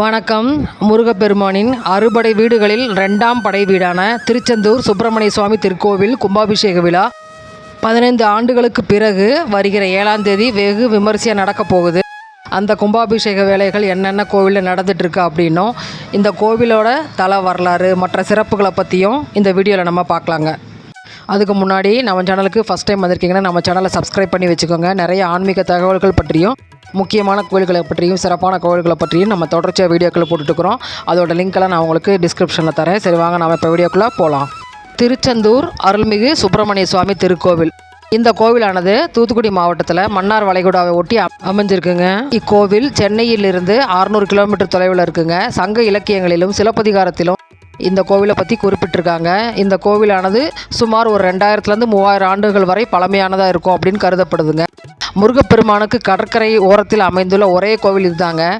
வணக்கம். முருகப்பெருமானின் அறுபடை வீடுகளில் ரெண்டாம் படை வீடான திருச்செந்தூர் சுப்பிரமணிய சுவாமி திருக்கோவில் கும்பாபிஷேக விழா பதினைந்து ஆண்டுகளுக்கு பிறகு வருகிற ஏழாம் தேதி வெகு விமரிசையாக நடக்க போகுது. அந்த கும்பாபிஷேக வேலைகள் என்னென்ன கோவிலில் நடந்துட்டுருக்கு அப்படின்னும் இந்த கோவிலோட தல வரலாறு மற்ற சிறப்புகளை பற்றியும் இந்த வீடியோவில் நம்ம பார்க்கலாங்க. அதுக்கு முன்னாடி நம்ம சேனலுக்கு ஃபஸ்ட் டைம் வந்திருக்கீங்கன்னா நம்ம சேனலை சப்ஸ்கிரைப் பண்ணி வச்சுக்கோங்க. நிறைய ஆன்மீக தகவல்கள் பற்றியும் முக்கியமான கோயில்களை பற்றியும் சிறப்பான கோயில்களை பற்றியும் நம்ம தொடர்ச்சியாக வீடியோக்களை போட்டுட்டுருக்குறோம். அதோட லிங்க்கெல்லாம் நான் உங்களுக்கு டிஸ்கிரிப்ஷனில் தரேன். சரி வாங்க நம்ம இப்போ வீடியோக்குள்ளே போகலாம் திருச்செந்தூர் அருள்மிகு சுப்பிரமணிய சுவாமி திருக்கோவில். இந்த கோவிலானது தூத்துக்குடி மாவட்டத்தில் மன்னார் வளைகுடாவை ஒட்டி அமைஞ்சிருக்குங்க. இக்கோவில் சென்னையிலிருந்து அறுநூறு கிலோமீட்டர் தொலைவில் இருக்குங்க. சங்க இலக்கியங்களிலும் சிலப்பதிகாரத்திலும் இந்த கோவிலை பற்றி குறிப்பிட்டிருக்காங்க. இந்த கோவிலானது சுமார் ஒரு ரெண்டாயிரத்துலேருந்து மூவாயிரம் ஆண்டுகள் வரை பழமையானதாக இருக்கும் அப்படின்னு கருதப்படுதுங்க. முருகப்பெருமானுக்கு கடற்கரை ஓரத்தில் அமைந்துள்ள ஒரே கோவில் இதுதாங்க.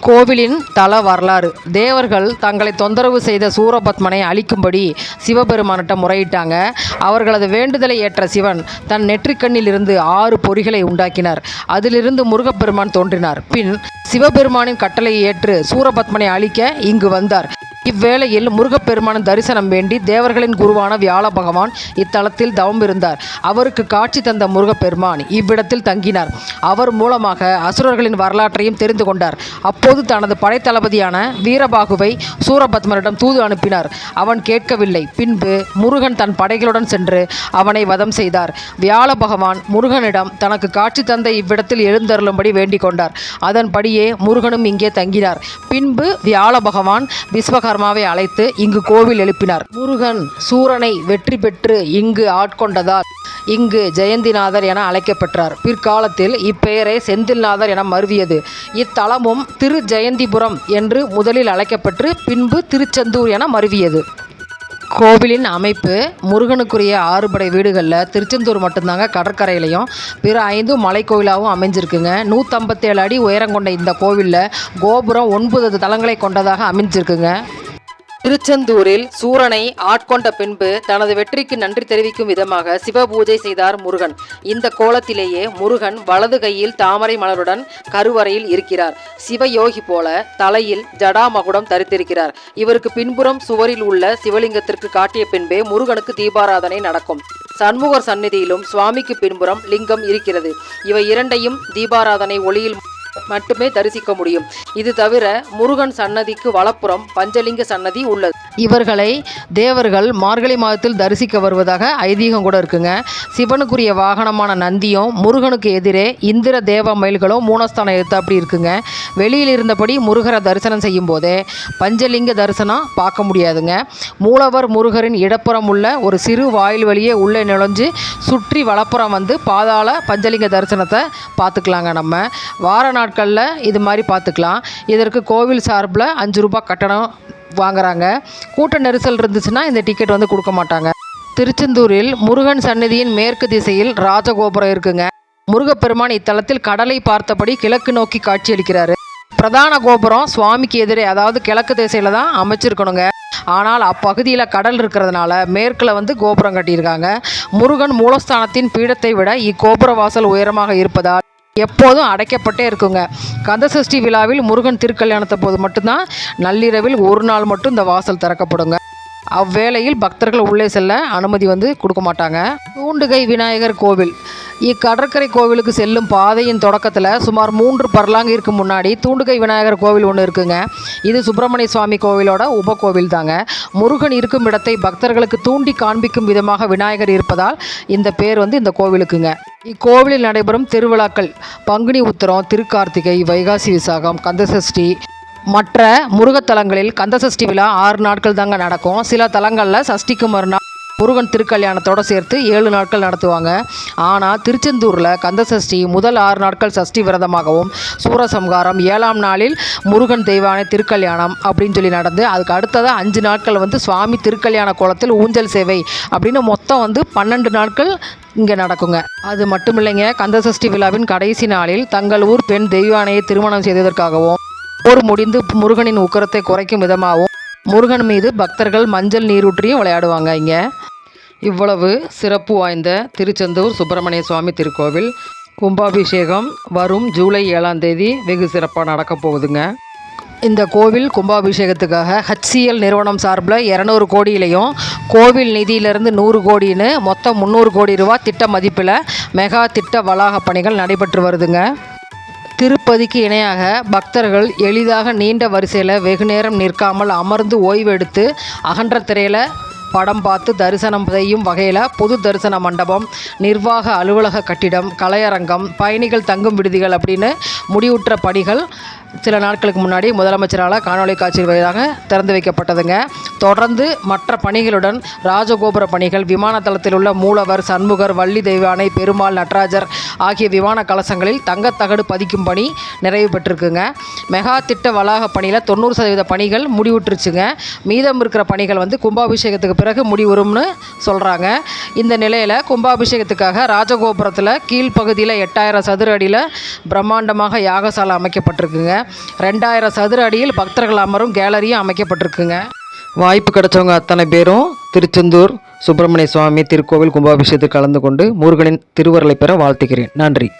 கோவிலின் தல வரலாறு. தேவர்கள் தங்களை தொந்தரவு செய்த சூரபத்மனை அழிக்கும்படி சிவபெருமானிட்ட முறையிட்டாங்க. அவர்களது வேண்டுதலை ஏற்ற சிவன் தன் நெற்றிக்கண்ணிலிருந்து ஆறு பொறிகளை உண்டாக்கினார். அதிலிருந்து முருகப்பெருமான் தோன்றினார். பின் சிவபெருமானின் கட்டளையை ஏற்று சூரபத்மனை அழிக்க இங்கு வந்தார். இவ்வேளையில் முருகப்பெருமானின் தரிசனம் வேண்டி தேவர்களின் குருவான வியாழ பகவான் இத்தலத்தில் தவம் இருந்தார் அவருக்கு காட்சி தந்த முருகப்பெருமான் இவ்விடத்தில் தங்கினார். அவர் மூலமாக அசுரர்களின் வரலாற்றையும் தெரிந்து கொண்டார். அப்போது தனது படைத்தளபதியான வீரபாகுவை சூரபத்மனிடம் தூது அனுப்பினார். அவன் கேட்கவில்லை. பின்பு முருகன் தன் படைகளுடன் சென்று அவனை வதம் செய்தார். வியாழ பகவான் முருகனிடம் தனக்கு காட்சி தந்த இவ்விடத்தில் எழுந்தருளும்படி வேண்டிக் கொண்டார். அதன்படியே முருகனும் இங்கே தங்கினார். பின்பு வியாழ பகவான் விஸ்வகர்மாவை அழைத்து இங்கு கோவில் எழுப்பினார். முருகன் சூரனை வெற்றி பெற்று இங்கு ஆட்கொண்டதால் இங்கு ஜெயந்திநாதர் என அழைக்கப்பெற்றார். பிற்காலத்தில் இப்பெயரை செந்தில்நாதர் என மருவியது. இத்தலமும் திரு ஜெயந்திபுரம் என்று முதலில் அழைக்கப்பெற்று பின்பு திருச்செந்தூர் என மருவியது. கோவிலின் அமைப்பு முருகனுக்குரிய ஆறுபடை வீடுகளில் திருச்செந்தூர் மட்டும்தாங்க கடற்கரையிலையும் பிற ஐந்தும் மலைக்கோவிலாகவும் அமைஞ்சிருக்குங்க. நூற்றம்பத்தேழு அடி உயரம் கொண்ட இந்த கோவிலில் கோபுரம் ஒன்பது தளங்களை கொண்டதாக அமைஞ்சிருக்குங்க. திருச்செந்தூரில் சூரனை ஆட்கொண்ட பின்பு தனது வெற்றிக்கு நன்றி தெரிவிக்கும் விதமாக சிவபூஜை செய்தார் முருகன். இந்த கோலத்திலேயே முருகன் வலது கையில் தாமரை மலருடன் கருவறையில் இருக்கிறார். சிவயோகி போல தலையில் ஜடாமகுடம் தரித்திருக்கிறார். இவருக்கு பின்புறம் சுவரில் உள்ள சிவலிங்கத்திற்கு காட்டிய பின்பே முருகனுக்கு தீபாராதனை நடக்கும். சண்முகர் சந்நிதியிலும் சுவாமிக்கு பின்புறம் லிங்கம் இருக்கிறது. இவை இரண்டையும் தீபாராதனை ஒளியில் மட்டுமே தரிசிக்க முடியும். இது தவிர முருகன் சன்னதிக்கு வலப்புறம் பஞ்சலிங்க சன்னதி உள்ளது. இவர்களை தேவர்கள் மார்கழி மாதத்தில் தரிசிக்க வருவதாக ஐதீகம் கூட இருக்குங்க. சிவனுக்குரிய வாகனமான நந்தியும் முருகனுக்கு எதிரே இந்திர தேவ மயில்களும் மூனஸ்தானம் எடுத்து அப்படி இருக்குங்க. வெளியில் இருந்தபடி முருகரை தரிசனம் செய்யும் போதே பஞ்சலிங்க தரிசனம் பார்க்க முடியாதுங்க. மூலவர் முருகரின் இடப்புறம் உள்ள ஒரு சிறு வாயில் வழியே உள்ளே நுழைஞ்சு சுற்றி வலப்புறம் வந்து பாதாள பஞ்சலிங்க தரிசனத்தை பார்த்துக்கலாங்க நம்ம. வார நாட்களில் இது மாதிரி பார்த்துக்கலாம் இதற்கு கோவில் சார்பில் அஞ்சு ரூபாய் கட்டணம் வாங்குறாங்க. கூட்ட நெரிசல் இருந்துச்சுன்னா இந்த டிக்கெட் வந்து கொடுக்க மாட்டாங்க. திருச்செந்தூரில் முருகன் சன்னதியின் மேற்கு திசையில் ராஜகோபுரம் இருக்குங்க. முருகப்பெருமான் இத்தலத்தில் கடலை பார்த்தபடி கிழக்கு நோக்கி காட்சியளிக்கிறாரு. பிரதான கோபுரம் சுவாமிக்கு எதிரே அதாவது கிழக்கு திசையில் தான் அமைச்சிருக்கணுங்க. ஆனால் அப்பகுதியில் கடல் இருக்கிறதுனால மேற்கில் வந்து கோபுரம் கட்டியிருக்காங்க. முருகன் மூலஸ்தானத்தின் பீடத்தை விட இக்கோபுர வாசல் உயரமாக இருப்பதால் எப்போதும் அடைக்கப்பட்டே இருக்குங்க. கந்தசஷ்டி விழாவில் முருகன் திருக்கல்யாணத்தை போது மட்டும்தான் நள்ளிரவில் ஒரு நாள் மட்டும் இந்த வாசல் திறக்கப்படுங்க. அவ்வேளையில் பக்தர்கள் உள்ளே செல்ல அனுமதி வந்து கொடுக்க மாட்டாங்க. தூண்டுகை விநாயகர் கோவில். இக்கடற்கரை கோவிலுக்கு செல்லும் பாதையின் தொடக்கத்தில் சுமார் மூன்று பர்லாங்கிற்கு முன்னாடி தூண்டுகை விநாயகர் கோவில் ஒன்று இருக்குங்க. இது சுப்பிரமணிய சுவாமி கோவிலோட உபகோவில் தாங்க. முருகன் இருக்கும் இடத்தை பக்தர்களுக்கு தூண்டி காண்பிக்கும் விதமாக விநாயகர் இருப்பதால் இந்த பேர் வந்து இந்த கோவிலுக்குங்க. இக்கோவிலில் நடைபெறும் திருவிழாக்கள் பங்குனி உத்திரம் திருக்கார்த்திகை வைகாசி விசாகம் கந்தசஷ்டி. மற்ற முருகத்தலங்களில் கந்தசஷ்டி விழா ஆறு நாட்கள் தாங்க நடக்கும். சில தலங்களில் சஷ்டிக்கு மறுநாள் முருகன் திருக்கல்யாணத்தோடு சேர்த்து ஏழு நாட்கள் நடத்துவாங்க. ஆனால் திருச்செந்தூரில் கந்தசஷ்டி முதல் ஆறு நாட்கள் சஷ்டி விரதமாகவும் சூரசம்ஹாரம் ஏழாம் நாளில் முருகன் தெய்வானை திருக்கல்யாணம் அப்படின்னு சொல்லி நடந்து அதுக்கு அடுத்ததாக அஞ்சு நாட்கள் வந்து சுவாமி திருக்கல்யாண கோலத்தில் ஊஞ்சல் சேவை அப்படின்னு மொத்தம் வந்து பன்னெண்டு நாட்கள் இங்கே நடக்குங்க. அது மட்டும் இல்லைங்க கந்தசஷ்டி விழாவின் கடைசி நாளில் தங்கள் ஊர் பெண் தெய்வானையை திருமணம் செய்ததற்காகவும் போர் முடிந்து முருகனின் உக்கரத்தை குறைக்கும் விதமாகவும் முருகன் மீது பக்தர்கள் மஞ்சள் நீரூற்றியும் விளையாடுவாங்க இங்கே. இவ்வளவு சிறப்பு வாய்ந்த திருச்செந்தூர் சுப்பிரமணிய சுவாமி திருக்கோவில். கும்பாபிஷேகம் வரும் ஜூலை ஏழாம் தேதி வெகு சிறப்பாக நடக்க போகுதுங்க. இந்த கோவில் கும்பாபிஷேகத்துக்காக ஹச்சிஎல் நிறுவனம் சார்பில் இரநூறு கோடியிலையும் கோவில் நிதியிலிருந்து நூறு கோடின்னு மொத்தம் முந்நூறு கோடி ரூபா திட்ட மதிப்பில் மெகா திட்ட வளாக பணிகள் நடைபெற்று வருதுங்க. திருப்பதிக்கு இணையாக பக்தர்கள் எளிதாக நீண்ட வரிசையில் வெகுநேரம் நிற்காமல் அமர்ந்து ஓய்வெடுத்து அகன்ற திரையில் படம் பார்த்து தரிசனம் செய்யும் வகையில் பொது தரிசன மண்டபம் நிர்வாக அலுவலக கட்டிடம் கலையரங்கம் பயணிகள் தங்கும் விடுதிகள் அப்படின்னு முடிவுற்ற பணிகள் சில நாட்களுக்கு முன்னாடி முதலமைச்சரால் காணொலி காட்சி வழியாக திறந்து வைக்கப்பட்டதுங்க. தொடர்ந்து மற்ற பணிகளுடன் ராஜகோபுர பணிகள் விமானத்தளத்தில் உள்ள மூலவர் சண்முகர் வள்ளி தெய்வானை பெருமாள் நடராஜர் ஆகிய விமான கலசங்களில் தங்கத்தகடு பதிக்கும் பணி நிறைவு பெற்றிருக்குங்க. மெகா திட்ட வளாக பணியில் தொண்ணூறு சதவீத பணிகள் முடிவுற்றுச்சுங்க. மீதம் இருக்கிற பணிகள் வந்து கும்பாபிஷேகத்துக்கு பிறகு முடிவுறும்னு சொல்கிறாங்க இந்த நிலையில் கும்பாபிஷேகத்துக்காக ராஜகோபுரத்தில் கீழ்ப்பகுதியில் எட்டாயிரம் சதுர அடியில் பிரம்மாண்டமாக யாகசாலை அமைக்கப்பட்டிருக்குங்க. ரெண்டாயிரம் சதுர அடியில் பக்தர்கள் அமரும் கேலரியும் அமைக்கப்பட்டிருக்குங்க. வாய்ப்பு கிடைச்சவங்க அத்தனை பேரும் திருச்செந்தூர் சுப்பிரமணிய சுவாமி திருக்கோவில் கும்பாபிஷேகத்தில் கலந்து கொண்டு முருகனின் திருவருளை பெற வாழ்த்துகிறேன். நன்றி.